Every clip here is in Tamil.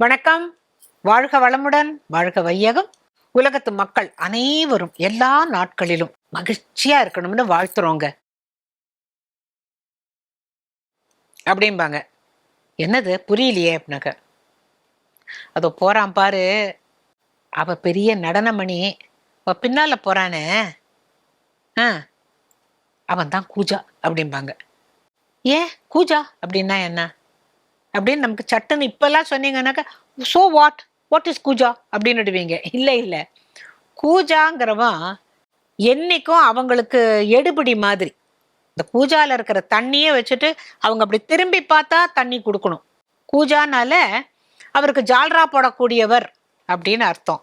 வணக்கம். வாழ்க வளமுடன் வாழ்க வையகம். உலகத்து மக்கள் அனைவரும் எல்லா நாட்களிலும் மகிழ்ச்சியா இருக்கணும்னு வாழ்த்துறோங்க. அப்படிம்பாங்க. என்னது? புரியலையே அப்படின்னாக்க அதோ போறான் பாரு. அவ பெரிய நடனமணி. அவ பின்னால போறானே. ஆ அவன் தான் கூஜா அப்படிம்பாங்க. ஏன்? கூஜா அப்படின்னா என்ன? அப்படின்னு நமக்கு சட்டுன்னு இப்பெல்லாம் சொன்னீங்கன்னாக்கா ஸோ வாட் வாட் இஸ் கூஜா அப்படின்னு விடுவீங்க இல்லை இல்லை. கூஜாங்கிறவன் என்னைக்கும் அவங்களுக்கு எடுபிடி மாதிரி. இந்த கூஜாவில் இருக்கிற தண்ணியை வச்சுட்டு அவங்க அப்படி திரும்பி பார்த்தா தண்ணி கொடுக்கணும். கூஜானால அவருக்கு ஜால்ரா போடக்கூடியவர் அப்படின்னு அர்த்தம்.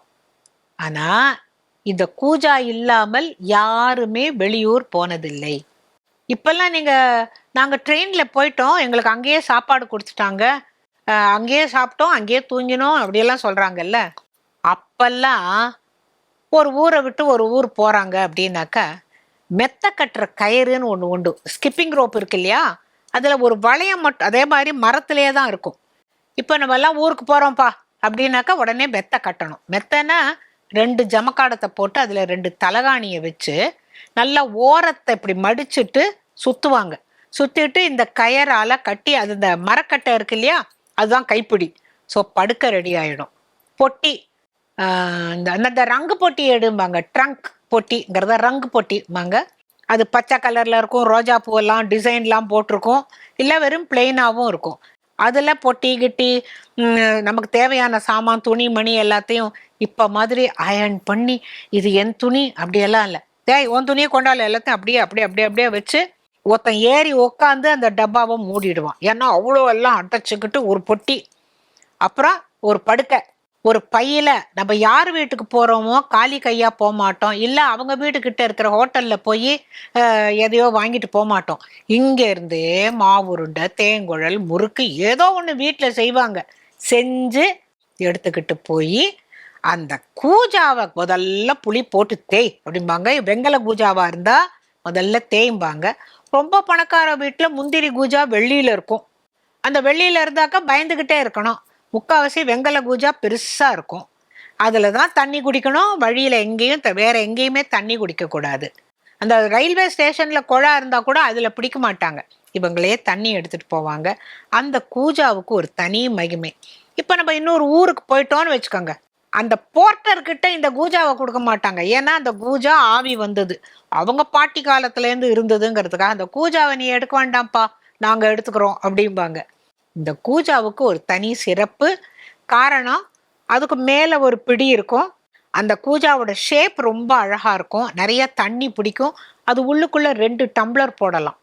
ஆனால் இந்த கூஜா இல்லாமல் யாருமே வெளியூர் போனதில்லை. இப்பெல்லாம் நீங்க நாங்க ட்ரெயின்ல போயிட்டோம். எங்களுக்கு அங்கேயே சாப்பாடு கொடுத்துட்டாங்க. அங்கேயே சாப்பிட்டோம் அங்கேயே தூங்கினோம் அப்படியெல்லாம் சொல்றாங்கல்ல. அப்பெல்லாம் ஒரு ஊரை விட்டு ஒரு ஊர் போறாங்க அப்படின்னாக்கா மெத்த கட்டுற கயிறுன்னு ஒன்று உண்டு. ஸ்கிப்பிங் ரோப் இருக்கு இல்லையா? அதில் ஒரு வளையம் மட்டும் அதே மாதிரி மரத்திலே தான் இருக்கும். இப்போ நம்ம எல்லாம் ஊருக்கு போகிறோம்ப்பா அப்படின்னாக்கா உடனே மெத்த கட்டணும். மெத்தனா ரெண்டு ஜமக்காடத்தை போட்டு அதில் ரெண்டு தலகாணியை வச்சு நல்லா ஓரத்தை இப்படி மடிச்சுட்டு சுற்றுவாங்க சுற்றிட்டு இந்த கயரால் கட்டி அது இந்த மரக்கட்டை இருக்கு இல்லையா? அதுதான் கைப்பிடி. ஸோ படுக்க ரெடி ஆகிடும் பொட்டி இந்த அந்த ரங்கு பொட்டி எடும்பாங்க. ட்ரங்க் பொட்டிங்கிறத ரங்கு பொட்டிம்பாங்க. அது பச்சை கலரில் இருக்கும். ரோஜா பூவெல்லாம் டிசைன்லாம் போட்டிருக்கும். இல்லை வெறும் பிளெயினாகவும் இருக்கும். அதில் பொட்டி கிட்டி நமக்கு தேவையான சாமான் துணி மணி எல்லாத்தையும் இப்போ மாதிரி அயர்ன் பண்ணி இது என் துணி அப்படியெல்லாம் இல்லை. டேய் உன் துணியை கொண்டால எல்லாத்தையும் அப்படியே அப்படியே அப்படியே அப்படியே வச்சு ஒருத்தன் ஏறி உக்காந்து அந்த டப்பாவை மூடிடுவான். ஏன்னா அவ்வளோ எல்லாம் அடைச்சிக்கிட்டு ஒரு பொட்டி அப்புறம் ஒரு படுக்கை ஒரு பையில நம்ம யார் வீட்டுக்கு போகிறோமோ காலி கையாக போக மாட்டோம். இல்லை அவங்க வீட்டுக்கிட்ட இருக்கிற ஹோட்டலில் போய் எதையோ வாங்கிட்டு போக மாட்டோம். இங்கேருந்தே மாவுருண்டை தேங்குழல் முறுக்கு ஏதோ ஒன்று வீட்டில் செய்வாங்க. செஞ்சு எடுத்துக்கிட்டு போய் அந்த கூஜாவை முதல்ல புளி போட்டு தேய் அப்படிம்பாங்க. வெங்கல கூஜாவா இருந்தா முதல்ல தேய்ம்பாங்க. ரொம்ப பணக்கார வீட்டில் முந்திரி கூஜா வெள்ளியில இருக்கும். அந்த வெள்ளியில இருந்தாக்கா பயந்துகிட்டே இருக்கணும். முக்காவாசி வெங்கல கூஜா பெருசா இருக்கும். அதில் தான் தண்ணி குடிக்கணும். வழியில் எங்கேயும் த- வேற எங்கேயுமே தண்ணி குடிக்கக்கூடாது அந்த ரயில்வே ஸ்டேஷனில் குழா இருந்தால் கூட அதில் பிடிக்க மாட்டாங்க. இவங்களே தண்ணி எடுத்துகிட்டு போவாங்க. அந்த கூஜாவுக்கு ஒரு தனி மகிமை. இப்போ நம்ம இன்னொரு ஊருக்கு போயிட்டோம்னு வச்சுக்கோங்க. அந்த போர்ட்டர்கிட்ட இந்த கூஜாவை கொடுக்க மாட்டாங்க. ஏன்னா அந்த கூஜா ஆவி வந்தது. அவங்க பாட்டி காலத்துலேருந்து இருந்ததுங்கிறதுக்காக அந்த கூஜாவை நீ எடுக்க வேண்டாம்ப்பா நாங்கள் எடுத்துக்கிறோம் அப்படிம்பாங்க. இந்த கூஜாவுக்கு ஒரு தனி சிறப்பு காரணம் அதுக்கு மேலே ஒரு பிடி இருக்கும். அந்த கூஜாவோட ஷேப் ரொம்ப அழகாக இருக்கும். நிறைய தண்ணி பிடிக்கும். அது உள்ளுக்குள்ளே ரெண்டு டம்ளர் போடலாம்.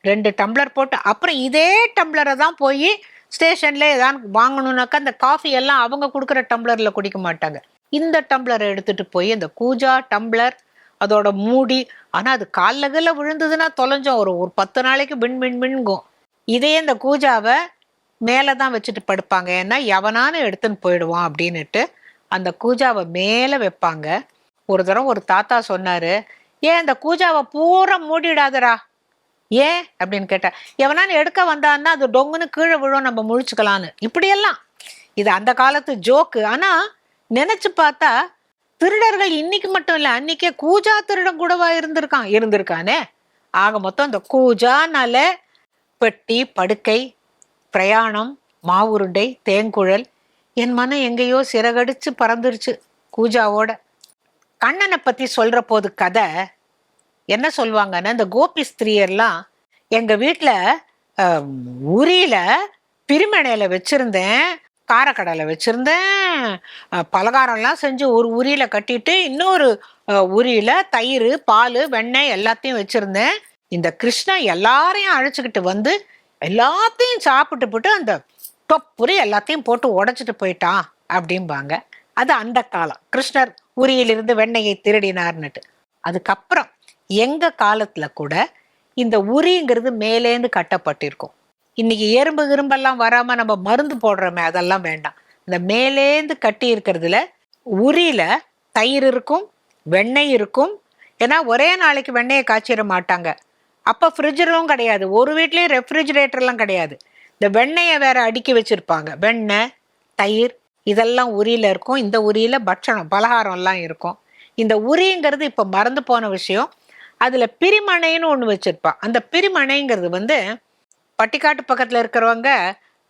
ரெண்டு டம்ளர் போட்டு அப்புறம் இதே டம்ளரை தான் போய் ஸ்டேஷன்ல ஏதாவது வாங்கணும்னாக்கா அந்த காஃபி எல்லாம் அவங்க கொடுக்குற டம்ளர்ல குடிக்க மாட்டாங்க. இந்த டம்ளரை எடுத்துட்டு போய் அந்த கூஜா டம்ளர் அதோட மூடி ஆனா அது கால்ல விழுந்ததுன்னா தொலைஞ்சோம். ஒரு ஒரு பத்து நாளைக்கு பின் பின் பின்கும் இதே இந்த கூஜாவை மேலே தான் வச்சுட்டு படுப்பாங்க. ஏன்னா எவனானு எடுத்துன்னு போயிடுவான் அப்படின்னுட்டு அந்த கூஜாவை மேலே வைப்பாங்க. ஒரு தடவை ஒரு தாத்தா சொன்னாரு ஏன் அந்த கூஜாவை பூரா மூடிடாதடா? ஏன் அப்படின்னு கேட்டா எவனானு எடுக்க வந்தான்னா அது டொங்குன்னு கீழே விழும் நம்ம முழிச்சுக்கலான்னு இப்படியெல்லாம். இது அந்த காலத்து ஜோக்கு. ஆனா நினைச்சு பார்த்தா திருடர்கள் இன்னைக்கு மட்டும் இல்லை அன்னைக்கே கூஜா திருடன் கூடவா இருந்திருக்கான்? இருந்திருக்கானே. ஆக மொத்தம் அந்த கூஜானால பெட்டி படுக்கை பிரயாணம் மாவுருண்டை தேங்குழல் என் மனம் எங்கேயோ சிறகடிச்சு பறந்துருச்சு கூஜாவோட. கண்ணனை பத்தி சொல்ற போது கதை என்ன சொல்லுவாங்கன்னா இந்த கோபி ஸ்திரீயர்லாம் எங்க வீட்டுல உரியில பிரிமணையில வச்சிருந்தேன் காரக்கடலை வச்சிருந்தேன். பலகாரம்லாம் செஞ்சு ஒரு உரியில கட்டிட்டு இன்னொரு உரியில் உரியில தயிர் பால் வெண்ணெய் எல்லாத்தையும் வச்சிருந்தேன். இந்த கிருஷ்ணன் எல்லாரையும் அழைச்சிக்கிட்டு வந்து எல்லாத்தையும் சாப்பிட்டு போட்டு அந்த தொப்புரி எல்லாத்தையும் போட்டு உடைச்சிட்டு போயிட்டான் அப்படிம்பாங்க. அது அந்த காலம். கிருஷ்ணர் உரியிலிருந்து வெண்ணெயை திருடினார்னுட்டு அதுக்கப்புறம் எங்கள் காலத்தில் கூட இந்த உரிங்கிறது மேலேந்து கட்டப்பட்டிருக்கும். இன்னைக்கு எறும்பு கிரும்பெல்லாம் வராமல் நம்ம மருந்து போடுறோமே அதெல்லாம் வேண்டாம். இந்த மேலேந்து கட்டி இருக்கிறதுல உரியில தயிர் இருக்கும் வெண்ணெய் இருக்கும். ஏன்னா ஒரே நாளைக்கு வெண்ணெயை காய்ச்சிட மாட்டாங்க. அப்போ ஃப்ரிட்ஜரும் கிடையாது. ஒரு வீட்லேயும் ரெஃப்ரிஜிரேட்டர்லாம் கிடையாது. இந்த வெண்ணெயை வேற அடுக்கி வச்சுருப்பாங்க. வெண்ணெய் தயிர் இதெல்லாம் உரியில இருக்கும். இந்த உரியில பட்சணம் பலகாரம்லாம் இருக்கும். இந்த உரிங்கிறது இப்போ மறந்து போன விஷயம். அதில் பிரிமனைன்னு ஒன்று வச்சுருப்பான் அந்த பிரிமனைங்கிறது வந்து பட்டிக்காட்டு பக்கத்தில் இருக்கிறவங்க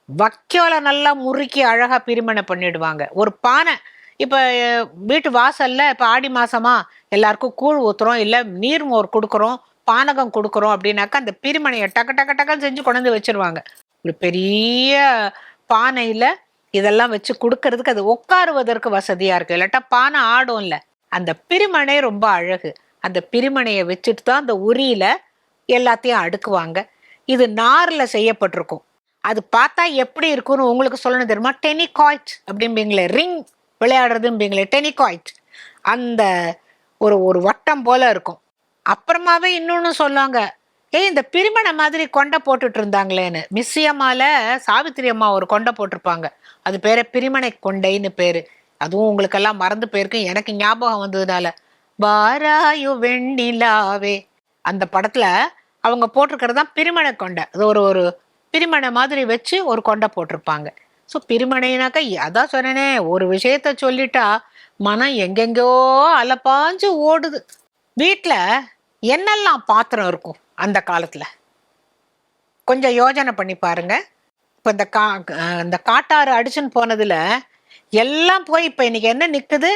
வக்கோல நல்லா முறுக்கி அழகாக பிரிமனை பண்ணிடுவாங்க. ஒரு பானை இப்போ வீட்டு வாசலில் இப்போ ஆடி மாதமாக எல்லாருக்கும் கூழ் ஊத்துறோம் இல்லை நீர்மோர் கொடுக்குறோம் பானகம் கொடுக்குறோம் அப்படின்னாக்கா அந்த பிரிமனையை டக்கு டக்கு டக்குன்னு செஞ்சு கொண்டு வச்சுருவாங்க. வச்சிருவாங்க ஒரு பெரிய பானையில் இதெல்லாம் வச்சு கொடுக்கறதுக்கு அது உட்காருவதற்கு வசதியாக இருக்குது இல்லாட்டா பானை ஆடும்ல. அந்த பிரிமனை ரொம்ப அழகு. அந்த பிரிமனையை வச்சுட்டு தான் அந்த உரியில எல்லாத்தையும் அடுக்குவாங்க. இது நாரில் செய்யப்பட்டிருக்கும். அது பார்த்தா எப்படி இருக்கும்னு உங்களுக்கு சொல்லணும் தெரியுமா? டெனிகாய்ட் அப்படிம்பீங்களே ரிங் விளையாடுறதும்பீங்களே டெனிகாய்ட் அந்த ஒரு ஒரு வட்டம் போல இருக்கும். அப்புறமாவே இன்னொன்று சொல்லுவாங்க ஏய் இந்த பிரிமண மாதிரி கொண்டை போட்டுட்டு இருந்தாங்களேன்னு. மிஸ்ஸியம்மால சாவித்திரி அம்மா ஒரு கொண்டை போட்டிருப்பாங்க. அது பேரை பிரிமனை கொண்டைன்னு பேர். அதுவும் உங்களுக்கெல்லாம் மறந்து போயிருக்கு எனக்கு ஞாபகம் வந்ததுனால. வாராயு வெண்ணிலாவே. அந்த படத்துல அவங்க போட்டிருக்கிறது தான் பிரிமண கொண்டை. அது ஒரு ஒரு பிரிமனை மாதிரி வச்சு ஒரு கொண்டை போட்டிருப்பாங்க. ஸோ பிரிமணைனாக்கா அதான் சொன்னேனே ஒரு விஷயத்த சொல்லிட்டா மனம் எங்கெங்கோ அலப்பாஞ்சு ஓடுது. வீட்டில் என்னெல்லாம் பாத்திரம் இருக்கும் அந்த காலத்தில்? கொஞ்சம் யோஜனை பண்ணி பாருங்க. இப்போ இந்த கா இந்த காட்டாறு அடிச்சுன்னு போனதில் எல்லாம் போய் இப்போ இன்னைக்கு என்ன நிற்குது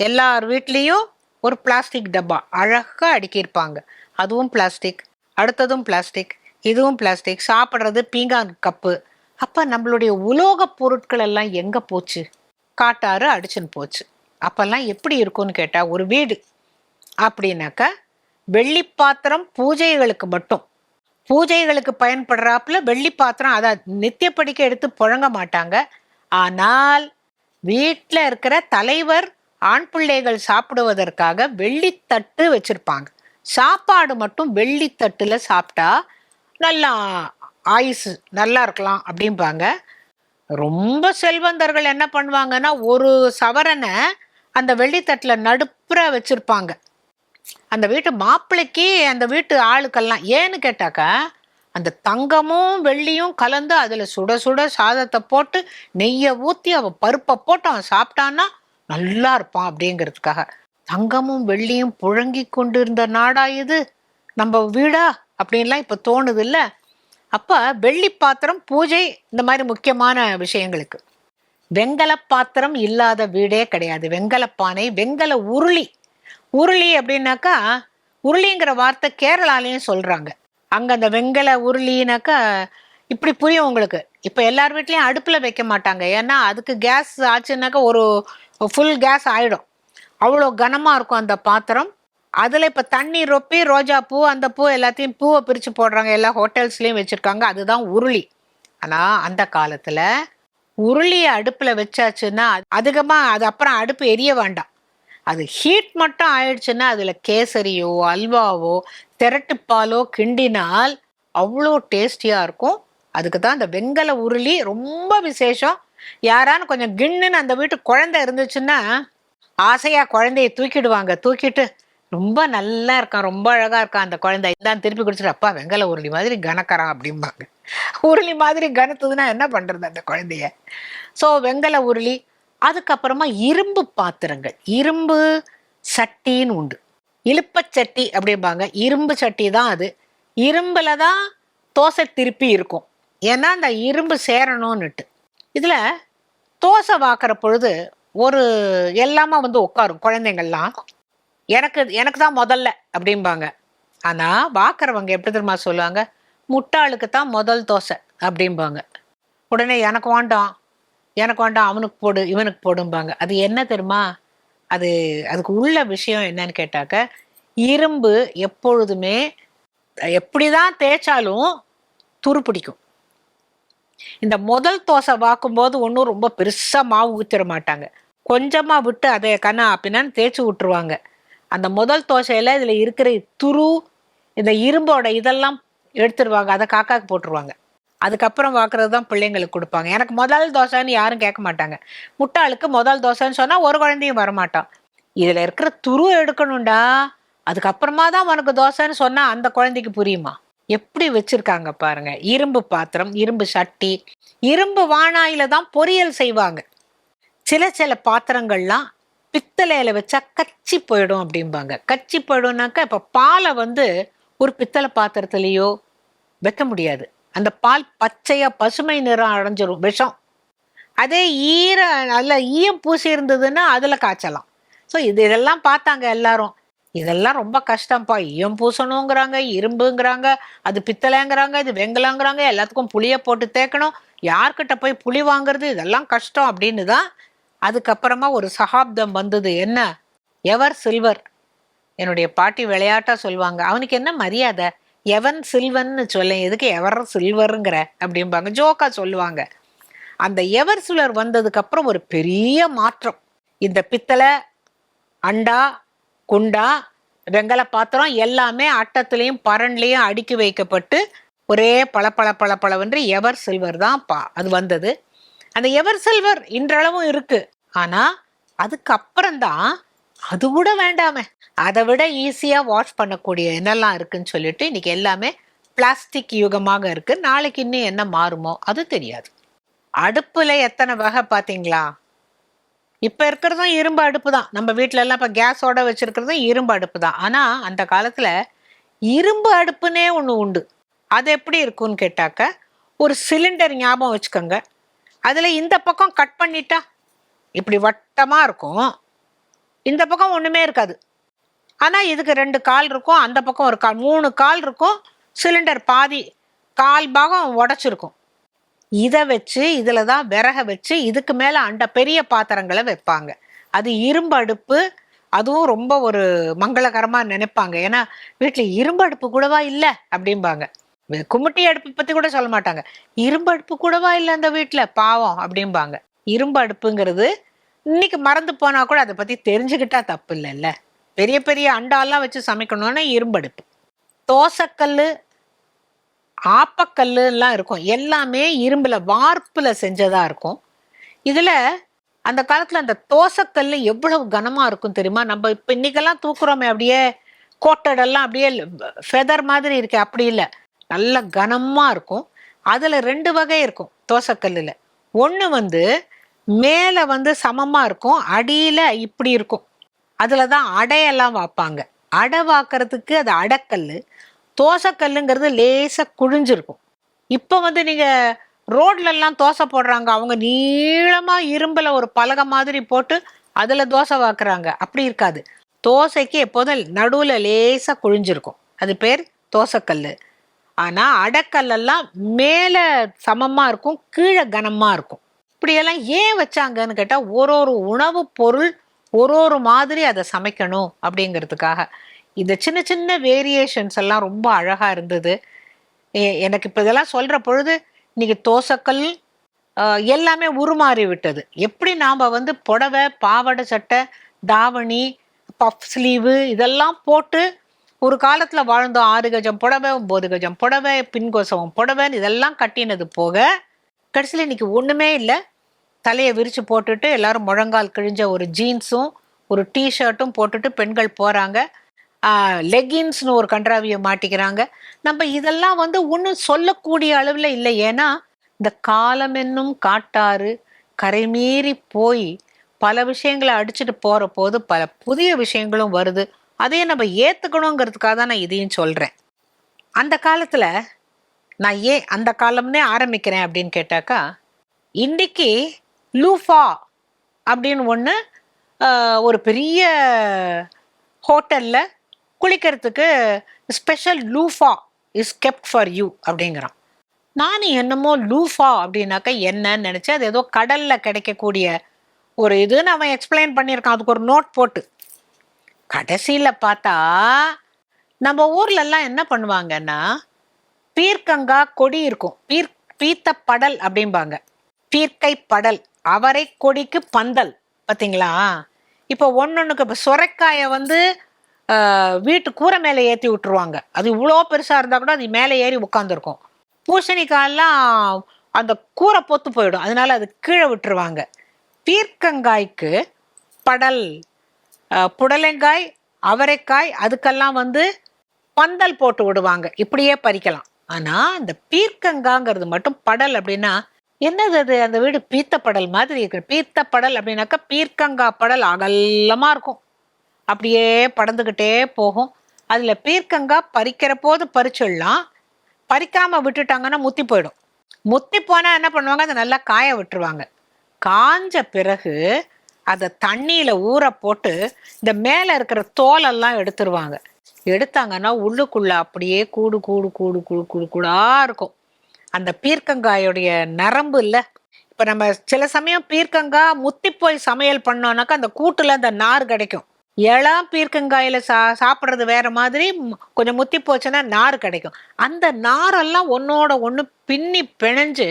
எல்லார் வீட்லேயும் ஒரு பிளாஸ்டிக் டப்பா. அழகாக அடுக்கியிருப்பாங்க. அதுவும் பிளாஸ்டிக் அடுத்ததும் பிளாஸ்டிக் இதுவும் பிளாஸ்டிக் சாப்பிட்றது பீங்கான் கப்பு. அப்போ நம்மளுடைய உலோகப் பொருட்கள் எல்லாம் எங்கே போச்சு? காட்டாறு அடிச்சுன்னு போச்சு. அப்போல்லாம் எப்படி இருக்கும்னு கேட்டால் ஒரு வீடு. அப்படின்னாக்கா வெள்ளி பாத்திரம் பூஜைகளுக்கு மட்டும். பூஜைகளுக்கு பயன்படுறாப்புல வெள்ளி பாத்திரம். அதை நித்தியப்படிக்க எடுத்து புழங்க மாட்டாங்க. ஆனால் வீட்டில் இருக்கிற தலைவர் ஆண் பிள்ளைகள் சாப்பிடுவதற்காக வெள்ளித்தட்டு வச்சிருப்பாங்க. சாப்பாடு மட்டும் வெள்ளித்தட்டுல சாப்பிட்டா நல்லா ஆயுசு நல்லா இருக்கலாம் அப்படிம்பாங்க. ரொம்ப செல்வந்தர்கள் என்ன பண்ணுவாங்கன்னா ஒரு சவரனை அந்த வெள்ளித்தட்டில் நடுப்புற வச்சிருப்பாங்க. அந்த வீட்டு மாப்பிள்ளைக்கு அந்த வீட்டு ஆளுக்கெல்லாம் ஏன்னு கேட்டாக்கா அந்த தங்கமும் வெள்ளியும் கலந்து அதில் சுட சுட சாதத்தை போட்டு நெய்யை ஊற்றி அவன் பருப்பை போட்டு அவன் சாப்பிட்டான்னா நல்லா இருப்பான் அப்படிங்கிறதுக்காக. தங்கமும் வெள்ளியும் புழங்கி கொண்டு இருந்த நாடா இது நம்ம வீடா? அப்படின்லாம் இப்போ தோணுது இல்லை அப்போ வெள்ளி பாத்திரம் பூஜை இந்த மாதிரி முக்கியமான விஷயங்களுக்கு. வெங்கல பாத்திரம் இல்லாத வீடே கிடையாது. வெங்கல பானை வெங்கல உருளி. உருளி அப்படின்னாக்கா உருளிங்கிற வார்த்தை கேரளாலையும் சொல்கிறாங்க அங்கே அந்த வெங்கல உருளினாக்கா இப்படி புரியும் உங்களுக்கு. இப்போ எல்லார் வீட்லேயும் அடுப்பில் வைக்க மாட்டாங்க. ஏன்னா அதுக்கு கேஸ் ஆச்சுன்னாக்கா ஒரு ஃபுல் கேஸ் ஆயிடும். அவ்வளோ கனமாக இருக்கும் அந்த பாத்திரம். அதில் இப்போ தண்ணி ரொப்பி ரோஜா பூ அந்த பூ எல்லாத்தையும் பூவை பிரித்து போடுறாங்க. எல்லா ஹோட்டல்ஸ்லேயும் வச்சுருக்காங்க. அதுதான் உருளி. ஆனால் அந்த காலத்தில் உருளியை அடுப்பில் வச்சாச்சுன்னா அதிகமாக அது அப்புறம் அடுப்பு எரிய வேண்டாம். அது ஹீட் மட்டும் ஆயிடுச்சுன்னா அதில் கேசரியோ அல்வாவோ திரட்டுப்பாலோ கிண்டினால் அவ்வளோ டேஸ்டியாக இருக்கும். அதுக்கு தான் அந்த வெங்கல உருளி ரொம்ப விசேஷம். யாரான்னு கொஞ்சம் கிண்ணுன்னு அந்த வீட்டு குழந்தை இருந்துச்சுன்னா ஆசையாக குழந்தைய தூக்கிடுவாங்க. தூக்கிட்டு ரொம்ப நல்லா இருக்கான் ரொம்ப அழகாக இருக்கான் அந்த குழந்தை. இதான் திருப்பி குடிச்சிட்டு அப்பா வெங்கல உருளி மாதிரி கனக்கறான் அப்படிம்பாங்க. உருளி மாதிரி கனத்துதுன்னா என்ன பண்ணுறது அந்த குழந்தைய? ஸோ வெங்கல உருளி அதுக்கப்புறமா இரும்பு பாத்திரங்கள். இரும்பு சட்டின்னு உண்டு. இழுப்பச்சட்டி அப்படிம்பாங்க. இரும்பு சட்டி தான் அது. இரும்பில் தான் தோசை திருப்பி இருக்கும். ஏன்னா அந்த இரும்பு சேரணும்னுட்டு. இதில் தோசை வாக்குற பொழுது ஒரு எல்லாமே வந்து உட்காரும் குழந்தைங்கள்லாம். எனக்கு எனக்கு தான் முதல்ல அப்படிம்பாங்க. ஆனால் வாக்குறவங்க எப்படி தெரியுமா சொல்லுவாங்க? முட்டாளுக்கு தான் முதல் தோசை அப்படிம்பாங்க. உடனே எனக்கு வேண்டாம் எனக்கு வேண்டாம் அவனுக்கு போடு இவனுக்கு போடும்பாங்க. அது என்ன தெரியுமா? அது அதுக்கு உள்ள விஷயம் என்னன்னு கேட்டாக்க இரும்பு எப்பொழுதுமே எப்படி தான் தேய்ச்சாலும் துரு பிடிக்கும். இந்த முதல் தோசை வாக்கும்போது ஒன்றும் ரொம்ப பெருசாக மாவு ஊற்றிட மாட்டாங்க. கொஞ்சமாக விட்டு அதை கண்ணா அப்படின்னான்னு தேய்ச்சி விட்டுருவாங்க அந்த முதல் தோசையில் இதில் இருக்கிற துரு இந்த இரும்போட இதெல்லாம் எடுத்துருவாங்க அதை காக்காக்கு போட்டுருவாங்க. அதுக்கப்புறம் வாக்குறது தான் பிள்ளைங்களுக்கு கொடுப்பாங்க. எனக்கு முதல் தோசைன்னு யாரும் கேட்க மாட்டாங்க. முட்டாளுக்கு முதல் தோசைன்னு சொன்னால் ஒரு குழந்தையும் வரமாட்டான். இதில் இருக்கிற துரு எடுக்கணும்டா. அதுக்கப்புறமா தான் உனக்கு தோசைன்னு சொன்னால் அந்த குழந்தைக்கு புரியுமா? எப்படி வச்சிருக்காங்க பாருங்க. இரும்பு பாத்திரம் இரும்பு சட்டி இரும்பு வானாயில தான் பொரியல் செய்வாங்க. சில சில பாத்திரங்கள்லாம் பித்தளையில வச்சா கச்சி போயிடும் அப்படிம்பாங்க. கச்சி போயிடும்னாக்கா இப்ப பாலை வந்து ஒரு பித்தளை பாத்திரத்திலேயோ வைக்க முடியாது. அந்த பால் பச்சையா பசுமை நிறம் அடைஞ்சிரும் விஷம். அதே ஈர நல்ல ஈயம் பூசி இருந்ததுன்னா அதுல காய்ச்சலாம். ஸோ இது இதெல்லாம் பார்த்தாங்க எல்லாரும். இதெல்லாம் ரொம்ப கஷ்டம்ப்பா. ஈயம் பூசணுங்கிறாங்க இரும்புங்கிறாங்க அது பித்தளைங்கிறாங்க இது வெங்கலங்கிறாங்க எல்லாத்துக்கும் புளியை போட்டு தேக்கணும் யார்கிட்ட போய் புளி வாங்குறது? இதெல்லாம் கஷ்டம் அப்படின்னு தான் அதுக்கப்புறமா ஒரு சகாப்தம் வந்தது. என்ன? Ever silver. என்னுடைய பாட்டி விளையாட்டா சொல்லுவாங்க. அவனுக்கு என்ன மரியாதை? எவன் சில்வன்னு சொல்ல எதுக்கு எவர் சில்வருங்கிற? அப்படிம்பாங்க. ஜோக்கா சொல்லுவாங்க. அந்த எவர் சில்வர் வந்ததுக்கு அப்புறம் ஒரு பெரிய மாற்றம். இந்த பித்தளை அண்டா குண்டா வெங்கல பாத்திரம் எல்லாமே அட்டத்துலேயும் பரன்லேயும் அடுக்கி வைக்கப்பட்டு ஒரே பளபள பளபளவென்று எவர் சில்வர் தான் பா அது வந்தது. அந்த எவர் சில்வர் இன்றளவும் இருக்கு. ஆனா அதுக்கப்புறம் தான் அது கூட வேண்டாமே. அதை விட ஈஸியாக வாஷ் பண்ணக்கூடிய என்னெல்லாம் இருக்குன்னு சொல்லிட்டு இன்னைக்கு எல்லாமே பிளாஸ்டிக் யுகமாக இருக்குது நாளைக்கு இன்னும் என்ன மாறுமோ அது தெரியாது. அடுப்பில் எத்தனை வகை பார்த்தீங்களா? இப்போ இருக்கிறதும் இரும்பு அடுப்பு தான் நம்ம வீட்ல எல்லாம் கேஸோட வச்சிருக்கிறதும் இரும்பு அடுப்பு தான் ஆனால் அந்த காலத்தில் இரும்பு அடுப்புனே ஒன்று உண்டு. அது எப்படி இருக்கும்னு கேட்டாக்க ஒரு சிலிண்டர் ஞாபகம் வச்சுக்கோங்க. அதில் இந்த பக்கம் கட் பண்ணிட்டா இப்படி வட்டமாக இருக்கும். இந்த பக்கம் ஒன்றுமே இருக்காது. ஆனால் இதுக்கு ரெண்டு கால் இருக்கும் அந்த பக்கம் ஒரு கால் மூணு கால் இருக்கும் சிலிண்டர் பாதி கால் பாகம் உடச்சிருக்கும். இதை வச்சு இதில் தான் விறக வச்சு இதுக்கு மேலே அண்ட பெரிய பாத்திரங்களை வைப்பாங்க. அது இரும்பு அடுப்பு அதுவும் ரொம்ப ஒரு மங்களகரமாக நினைப்பாங்க. ஏன்னா வீட்டில் இரும்பு அடுப்பு கூடவா இல்லை? அப்படிம்பாங்க. கும்மிட்டி அடுப்பு பற்றி கூட சொல்ல மாட்டாங்க. இரும்பு அடுப்பு கூடவா இல்லை அந்த வீட்டில் பாவம் அப்படிம்பாங்க. இரும்பு அடுப்புங்கிறது இன்னைக்கு மறந்து போனால் கூட அதை பற்றி தெரிஞ்சுக்கிட்டா தப்பு இல்லைல்ல. பெரிய பெரிய அண்டாலாம் வச்சு சமைக்கணும்னா இரும்பு அடுப்பு. தோசைக்கல் ஆப்பக்கல்லெல்லாம் இருக்கும். எல்லாமே இரும்புல வார்ப்புல செஞ்சதா இருக்கும். இதுல அந்த காலத்துல அந்த தோசைக்கல் எவ்வளவு கனமா இருக்கும் தெரியுமா? நம்ம இப்ப இன்னைக்கெல்லாம் தூக்குறோமே அப்படியே கோட்டடெல்லாம் அப்படியே ஃபெதர் மாதிரி இருக்கு அப்படி இல்லை. நல்ல கனமா இருக்கும். அதுல ரெண்டு வகை இருக்கும் தோசைக்கல்லுல. ஒன்று வந்து மேல வந்து சமமா இருக்கும் அடியில இப்படி இருக்கும். அதில் தான் அடையெல்லாம் வைப்பாங்க. அடை வாக்குறதுக்கு அது அடைக்கல்லு. தோசைக்கல்லுங்கிறது லேசாக குழிஞ்சிருக்கும். இப்போ வந்து நீங்கள் ரோட்லெல்லாம் தோசை போடுறாங்க. அவங்க நீளமாக இரும்பில் ஒரு பலகை மாதிரி போட்டு அதில் தோசை வாக்குறாங்க. அப்படி இருக்காது. தோசைக்கு எப்போதும் நடுவில் லேசாக குழிஞ்சிருக்கும். அது பேர் தோசைக்கல் ஆனால் அடைக்கல்லெல்லாம் மேலே சமமாக இருக்கும் கீழே கனமாக இருக்கும். இப்படியெல்லாம் ஏன் வச்சாங்கன்னு கேட்டால் ஒரு ஒரு உணவு பொருள் ஒரு ஒரு மாதிரி அதை சமைக்கணும் அப்படிங்கிறதுக்காக. இந்த சின்ன சின்ன வேரியேஷன்ஸ் எல்லாம் ரொம்ப அழகாக இருந்தது. எனக்கு இப்போ இதெல்லாம் சொல்கிற பொழுது இன்னைக்கு தோசைக்கல் எல்லாமே உருமாறி விட்டது. எப்படி நாம் வந்து புடவை பாவாடை சட்டை தாவணி பஃப் ஸ்லீவு இதெல்லாம் போட்டு ஒரு காலத்தில் வாழ்ந்தோம் ஆறு கஜம் புடவை ஒம்பது கஜம் புடவை பின்கோசவம் புடவைன்னு இதெல்லாம் கட்டினது போக கடைசியில் இன்னைக்கு ஒன்றுமே இல்லை. தலையை விரித்து போட்டுட்டு எல்லாரும் முழங்கால் கிழிஞ்ச ஒரு ஜீன்ஸும் ஒரு டிஷர்ட்டும் போட்டுட்டு பெண்கள் போகிறாங்க லெகின்ஸ்னு ஒரு கன்றாவியை மாட்டிக்கிறாங்க. நம்ம இதெல்லாம் வந்து ஒன்றும் சொல்லக்கூடிய அளவில் இல்லை. ஏன்னா இந்த காலம் என்னும் காட்டாறு கரைமீறி போய் பல விஷயங்களை அடிச்சுட்டு போகிற போது பல புதிய விஷயங்களும் வருது. அதையும் நம்ம ஏற்றுக்கணுங்கிறதுக்காக தான் நான் இதையும் சொல்கிறேன் அந்த காலத்தில் நான் ஏன் அந்த காலம்னே ஆரம்பிக்கிறேன் அப்படின்னு கேட்டாக்கா இன்னைக்கு லூஃபா அப்படின்னு ஒன்று ஒரு பெரிய ஹோட்டலில் குளிக்கிறதுக்கு special loofah is kept for you அப்படிங்கிறான். நான் என்னமோ லூஃபா அப்படின்னாக்கா என்னன்னு நினச்சி அது ஏதோ கடலில் கிடைக்கக்கூடிய ஒரு இதுன்னு அவன் எக்ஸ்பிளைன் பண்ணியிருக்கான். அதுக்கு ஒரு நோட் போட்டு. கடைசியில் பார்த்தா நம்ம ஊர்லெல்லாம் என்ன பண்ணுவாங்கன்னா பீர்க்கங்கா கொடி இருக்கும். பீர் பீத்த படல் அப்படிம்பாங்க. பீர்க்கை படல் அவரை கொடிக்கு பந்தல் பார்த்தீங்களா இப்போ ஒன்று ஒன்றுக்கு இப்போ சுரைக்காயை வந்து வீட்டு கூரை மேலே ஏற்றி விட்டுருவாங்க. அது இவ்வளோ பெருசாக இருந்தால் கூட அது மேலே ஏறி உட்காந்துருக்கும் பூசணிக்காயெல்லாம் அந்த கூரை பொத்து போயிடும். அதனால அது கீழே விட்டுருவாங்க. பீர்க்கங்காய்க்கு படல் புடலங்காய் அவரைக்காய் அதுக்கெல்லாம் வந்து பந்தல் போட்டு விடுவாங்க. இப்படியே பறிக்கலாம். ஆனால் இந்த பீர்க்கங்காங்கிறது மட்டும் படல் அப்படின்னா என்னது அது? அந்த வீடு பீத்தப்படல் மாதிரி இருக்கு. பீத்தப்படல் அப்படின்னாக்கா பீர்க்கங்கா படல் அகலமாக இருக்கும். அப்படியே படந்துக்கிட்டே போகும். அதில் பீர்க்கங்கா பறிக்கிற போது பறிச்சிடலாம். பறிக்காமல் விட்டுட்டாங்கன்னா முத்தி போயிடும். முத்தி போனால் என்ன பண்ணுவாங்க? அதை நல்லா காய விட்டுருவாங்க. காஞ்ச பிறகு அதை தண்ணியில் ஊற போட்டு இந்த மேலே இருக்கிற தோலெல்லாம் எடுத்துருவாங்க. எடுத்தாங்கன்னா உள்ளுக்குள்ளே அப்படியே கூடு கூடு கூடு கூடு கூடு கூடாக இருக்கும். அந்த பீர்க்கங்காயுடைய நரம்பு இல்லை. இப்போ நம்ம சில சமயம் பீர்க்கங்காய் முத்தி போய் சமையல் பண்ணோன்னாக்கா அந்த கூட்டில் அந்த நார் கிடைக்கும். இளம் பீர்க்கங்காயில் சா சாப்பிட்றது வேற மாதிரி கொஞ்சம் முத்தி போச்சுன்னா நார் கிடைக்கும். அந்த நாரெல்லாம் ஒன்னோட ஒன்று பின்னி பிணைஞ்சு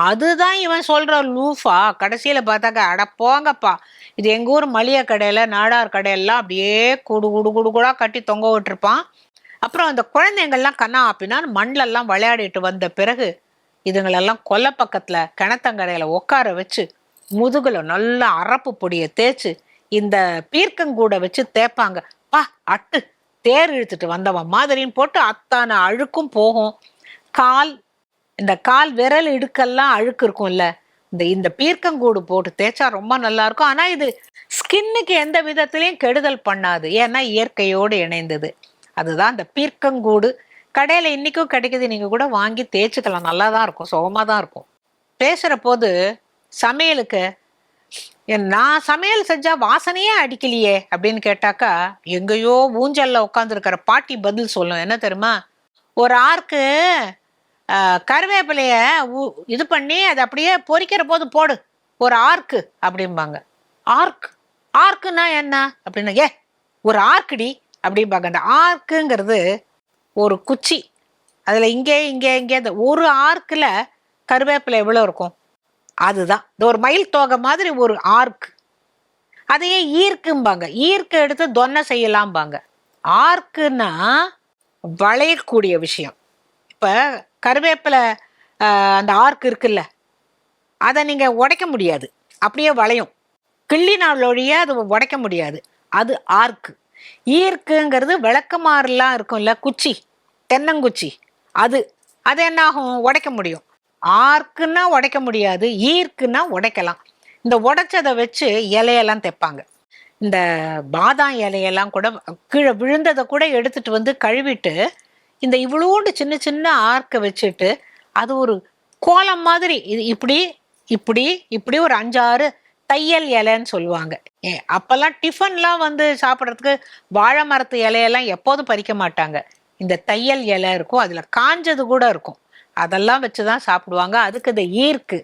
அதுதான் இவன் சொல்கிற லூஃபா. கடைசியில் பார்த்தாக்க அட போங்கப்பா. இது எங்கள் ஊர் மளிகை கடையில் நாடார் கடையெல்லாம் அப்படியே குடு குடு குடு குடா கட்டி தொங்க விட்டுருப்பான். அப்புறம் அந்த குழந்தைங்கள்லாம் கண்ணா ஆப்பினா மண்ணிலெல்லாம் விளையாடிட்டு வந்த பிறகு இதுங்களெல்லாம் கொல்லை பக்கத்தில் கிணத்தங்கடையில் உட்கார வச்சு முதுகில் நல்லா அரப்பு பொடியை தேய்ச்சு இந்த பீர்க்கங்கூடை வச்சு தேய்ப்பாங்க. பா அட்டு. தேர் இழுத்துட்டு வந்தவன் மாதிரின்னு போட்டு அத்தான அழுக்கும் போகும். கால் இந்த கால் விரல் இடுக்கெல்லாம் அழுக்கு இருக்கும்ல. இந்த இந்த பீர்க்கங்கூடு போட்டு தேய்ச்சா ரொம்ப நல்லா இருக்கும் ஆனா இது ஸ்கின்னுக்கு எந்த விதத்திலையும் கெடுதல் பண்ணாது. ஏன்னா இயற்கையோடு இணைந்தது. அதுதான் இந்த பீர்க்கங்கூடு. கடையில இன்னைக்கும் கிடைக்குது. நீங்க கூட வாங்கி தேய்ச்சிக்கலாம். நல்லா தான் இருக்கும். சுகமா தான் இருக்கும். பேசுற போது சமையலுக்கு நான் சமையல் செஞ்சா வாசனையே அடிக்கலையே அப்படின்னு கேட்டாக்கா எங்கேயோ ஊஞ்சல்ல உட்காந்துருக்கிற பாட்டி பதில் சொல்லும் என்ன தெரியுமா? ஒரு ஆர்க்கு கருவேப்பிலைய ஊ- இது பண்ணி அதை அப்படியே பொரிக்கிற போது போடு ஒரு ஆர்க்கு அப்படிம்பாங்க. ஆர்க் ஆர்க்குன்னா என்ன? அப்படின்னா ஏ ஒரு ஆர்க்குடி அப்படிம்பாங்க. அந்த ஆர்க்குங்கிறது ஒரு குச்சி. அதில் இங்கே இங்கே இங்கே அந்த ஒரு ஆர்க்கில் கருவேப்பிலை எவ்வளோ இருக்கும்? அதுதான். இந்த ஒரு மயில் தோகை மாதிரி ஒரு ஆர்க் அதையே ஈர்க்கும்பாங்க. ஈர்க்க எடுத்து தொன்னை செய்யலாம்பாங்க. ஆர்க்குன்னா வளையக்கூடிய விஷயம். இப்போ கருவேப்பிலை அந்த ஆர்க் இருக்குல்ல அதை நீங்கள் உடைக்க முடியாது. அப்படியே வளையும். கிள்ளினால் ஒழிய அது உடைக்க முடியாது. அது ஆர்க்கு ஈர்க்குங்கிறது விளக்கமாறுலாம் இருக்கும்ல குச்சி தென்னங்குச்சி. அது அது என்ன ஆகும் உடைக்க முடியும். ஆர்க்குன்னா உடைக்க முடியாது ஈர்க்குன்னா உடைக்கலாம். இந்த உடைச்சதை வச்சு இலையெல்லாம் தைப்பாங்க. இந்த பாதாம் இலையெல்லாம் கூட கீழே விழுந்ததை கூட எடுத்துட்டு வந்து கழுவிட்டு இந்த இவ்வளோண்டு சின்ன சின்ன ஆர்க்கை வச்சுட்டு அது ஒரு கோலம் மாதிரி இது இப்படி இப்படி இப்படி ஒரு அஞ்சாறு தையல் இலைன்னு சொல்லுவாங்க. ஏ அப்போல்லாம் டிஃபன்லாம் வந்து சாப்பிட்றதுக்கு வாழை மரத்து இலையெல்லாம் எப்போதும் பறிக்க மாட்டாங்க. இந்த தையல் இலை இருக்கும் அதில் காஞ்சது கூட இருக்கும். அதெல்லாம் வச்சு தான் சாப்பிடுவாங்க. அதுக்கு இந்த ஈர்க்கு.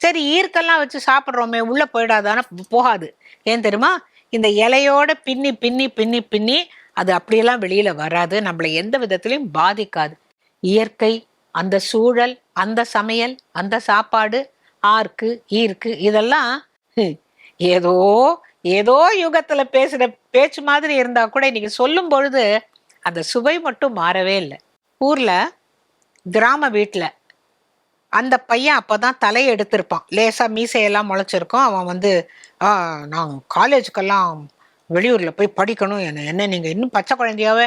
சரி ஈர்க்கெல்லாம் வச்சு சாப்பிட்றோமே உள்ளே போயிடாதானே போகாது. ஏன் தெரியுமா? இந்த இலையோட பின்னி பின்னி பின்னி பின்னி அது அப்படியெல்லாம் வெளியில் வராது. நம்மளை எந்த விதத்திலையும் பாதிக்காது. இயற்கை அந்த சூழல் அந்த சமையல் அந்த சாப்பாடு ஆர்க்கு ஈர்க்கு இதெல்லாம் ஏதோ ஏதோ யுகத்தில் பேசுகிற பேச்சு மாதிரி இருந்தால் கூட இன்னைக்கு சொல்லும் பொழுது அந்த சுவை மட்டும் மாறவே இல்லை. ஊரில் கிராம வீட்டில் அந்த பையன் அப்போ தான் தலையை எடுத்திருப்பான். லேசாக மீசையெல்லாம் முளைச்சிருக்கும். அவன் வந்து நான் காலேஜுக்கெல்லாம் வெளியூரில் போய் படிக்கணும். என்ன என்ன நீங்கள் இன்னும் பச்சை குழந்தையாவே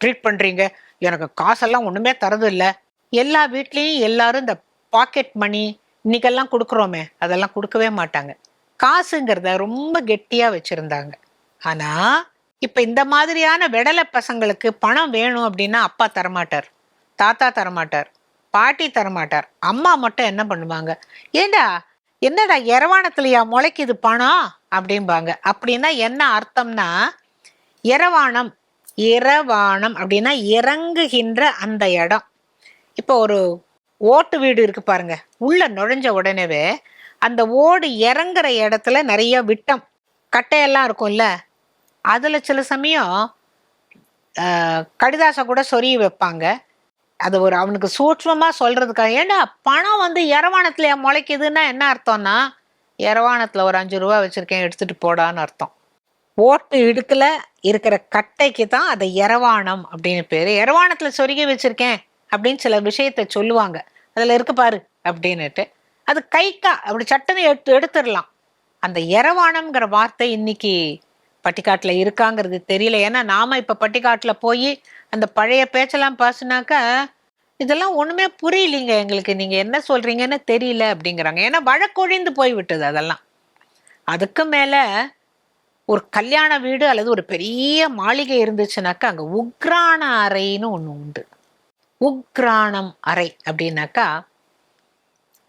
ட்ரீட் பண்ணுறீங்க எனக்கு காசெல்லாம் ஒன்றுமே தரது இல்லை எல்லா வீட்லேயும் எல்லாரும் இந்த பாக்கெட் மணி இன்னைக்கெல்லாம் கொடுக்குறோமே. அதெல்லாம் கொடுக்கவே மாட்டாங்க. காசுங்கிறத ரொம்ப கெட்டியாக வச்சுருந்தாங்க. ஆனால் இப்போ இந்த மாதிரியான விடலை பசங்களுக்கு பணம் வேணும் அப்படின்னா அப்பா தரமாட்டார். தாத்தா தரமாட்டார் பாட்டி தரமாட்டார் அம்மா மட்டும் என்ன பண்ணுவாங்க? ஏண்டா என்னடா இரவாணத்துலயா முளைக்குது பணம் அப்படிம்பாங்க. அப்படின்னா என்ன அர்த்தம்னா இரவாணம் இரவாணம் அப்படின்னா இறங்குகின்ற அந்த இடம். இப்போ ஒரு ஓட்டு வீடு இருக்கு பாருங்க. உள்ள நுழைஞ்ச உடனேவே அந்த ஓடு இறங்குற இடத்துல நிறைய விட்டம் கட்டையெல்லாம் இருக்கும்ல. அதில் சில சமயம் கடிதாசை கூட சொரிய வைப்பாங்க. அது ஒரு அவனுக்கு சூட்சமாக சொல்கிறதுக்காக ஏண்டா பணம் வந்து இரவாணத்துல முளைக்குதுன்னா என்ன அர்த்தம்னா இரவாணத்துல ஒரு அஞ்சு ரூபா வச்சுருக்கேன் எடுத்துகிட்டு போடான்னு அர்த்தம். ஓட்டு இடுக்கில் இருக்கிற கட்டைக்கு தான் அதை இரவாணம் அப்படின்னு பேர். இரவாணத்துல சொருகி வச்சுருக்கேன் அப்படின்னு சில விஷயத்த சொல்லுவாங்க. அதில் இருக்கு பாரு அப்படின்னுட்டு. அது கைக்கா அப்படி சட்டனை எடுத்து எடுத்துடலாம். அந்த இரவாணம்ங்கிற வார்த்தை இன்னைக்கு பட்டிக்காட்டில் இருக்காங்கிறது தெரியல. ஏன்னா நாம இப்ப பட்டிக்காட்டில் போய் அந்த பழைய பேச்செல்லாம் பாசுனாக்கா இதெல்லாம் ஒண்ணுமே புரியலீங்க எங்களுக்கு. நீங்க என்ன சொல்றீங்கன்னு தெரியல அப்படிங்கிறாங்க. ஏன்னா வழக்கொழிந்து போய் விட்டது அதெல்லாம். அதுக்கு மேல ஒரு கல்யாண வீடு அல்லது ஒரு பெரிய மாளிகை இருந்துச்சுனாக்கா அங்க உக்ரான அறைன்னு ஒன்று உண்டு. உக்ரானம் அறை அப்படின்னாக்கா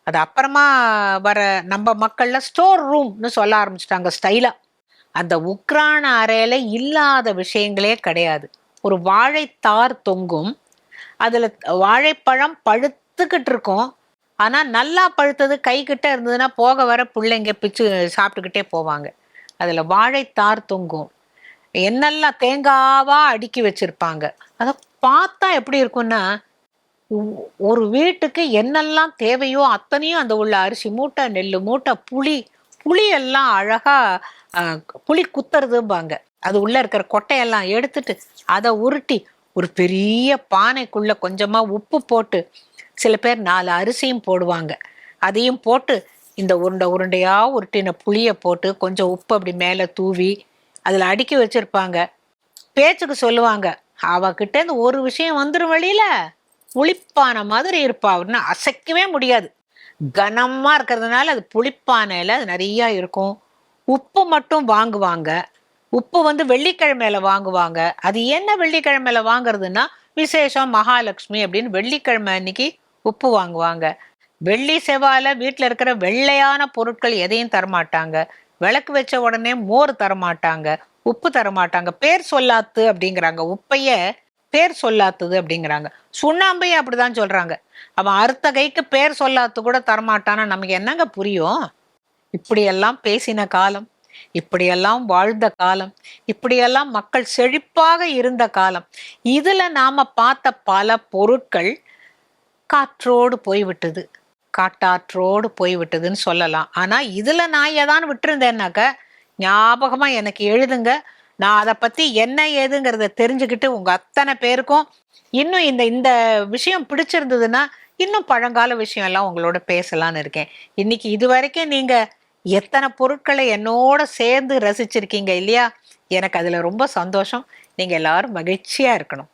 அது அப்புறமா வர நம்ம மக்கள்ல ஸ்டோர் ரூம்னு சொல்ல ஆரம்பிச்சிட்டாங்க ஸ்டைலா அந்த உக்ரான அறையில இல்லாத விஷயங்களே கிடையாது. ஒரு வாழைத்தார் தொங்கும். அதுல வாழைப்பழம் பழுத்துக்கிட்டு இருக்கும். ஆனால் நல்லா பழுத்தது கை கிட்ட இருந்ததுன்னா போக வர பிள்ளைங்க பிச்சு சாப்பிட்டுக்கிட்டே போவாங்க. அதில் வாழைத்தார் தொங்கும். என்னெல்லாம் தேங்காவா அடுக்கி வச்சிருப்பாங்க. அதை பார்த்தா எப்படி இருக்கும்னா ஒரு வீட்டுக்கு என்னெல்லாம் தேவையோ அத்தனையும் அந்த உள்ள அரிசி மூட்டை நெல் மூட்டை புளி புளி எல்லாம் புளி குத்துறதும்பாங்க. அது உள்ள இருக்கிற கொட்டையெல்லாம் எடுத்துட்டு அதை உருட்டி ஒரு பெரிய பானைக்குள்ள கொஞ்சமா உப்பு போட்டு சில பேர் நாலு அரிசியும் போடுவாங்க. அதையும் போட்டு இந்த உருண்டை உருண்டையா உருட்டின புளியை போட்டு கொஞ்சம் உப்பு அப்படி மேலே தூவி அதில் அடுக்கி வச்சிருப்பாங்க. பேச்சுக்கு சொல்லுவாங்க அவகிட்ட இந்த ஒரு விஷயம் வந்துடும் வழியில. புளிப்பான மாதிரி இருப்பா. அப்படின்னு அசைக்கவே முடியாது. கனமா இருக்கிறதுனால அது புளிப்பானையில அது நிறைய இருக்கும். உப்பு மட்டும் வாங்குவாங்க. உப்பு வந்து வெள்ளிக்கிழமையில வாங்குவாங்க. அது என்ன வெள்ளிக்கிழமையில வாங்குறதுன்னா விசேஷம் மகாலட்சுமி அப்படின்னு வெள்ளிக்கிழமை அன்னைக்கு உப்பு வாங்குவாங்க. வெள்ளி செவ்வாயில வீட்டில் இருக்கிற வெள்ளையான பொருட்கள் எதையும் தரமாட்டாங்க. விளக்கு வச்ச உடனே மோர் தரமாட்டாங்க. உப்பு தரமாட்டாங்க. பேர் சொல்லாத்து அப்படிங்கிறாங்க. உப்பைய பேர் சொல்லாத்தது அப்படிங்கிறாங்க. சுண்ணாம்பையும் அப்படிதான் சொல்றாங்க. அவன் அறுத்த கைக்கு பேர் சொல்லாத்து கூட தரமாட்டானா? நமக்கு என்னங்க புரியும்? இப்படியெல்லாம் பேசின காலம் இப்படியெல்லாம் வாழ்ந்த காலம் இப்படியெல்லாம் மக்கள் செழிப்பாக இருந்த காலம் இதுல நாம பார்த்த பல பொருட்கள் காற்றோடு போய்விட்டது. காட்டாற்றோடு போய்விட்டதுன்னு சொல்லலாம். ஆனா இதுல நான் ஏதான் விட்டுருந்தேன்னாக்க ஞாபகமா எனக்கு எழுதுங்க. நான் அதை பத்தி என்ன ஏதுங்கிறத தெரிஞ்சுக்கிட்டு உங்க அத்தனை பேருக்கும் இன்னும் இந்த இந்த விஷயம் பிடிச்சிருந்ததுன்னா இன்னும் பழங்கால விஷயம் எல்லாம் உங்களோட பேசலான்னு இருக்கேன். இன்னைக்கு இது வரைக்கும் நீங்க எத்தனை பொருட்களை என்னோட சேர்ந்து ரசிச்சிருக்கீங்க இல்லையா? எனக்கு அதில் ரொம்ப சந்தோஷம். நீங்கள் எல்லாரும் மகிழ்ச்சியாக இருக்கணும்.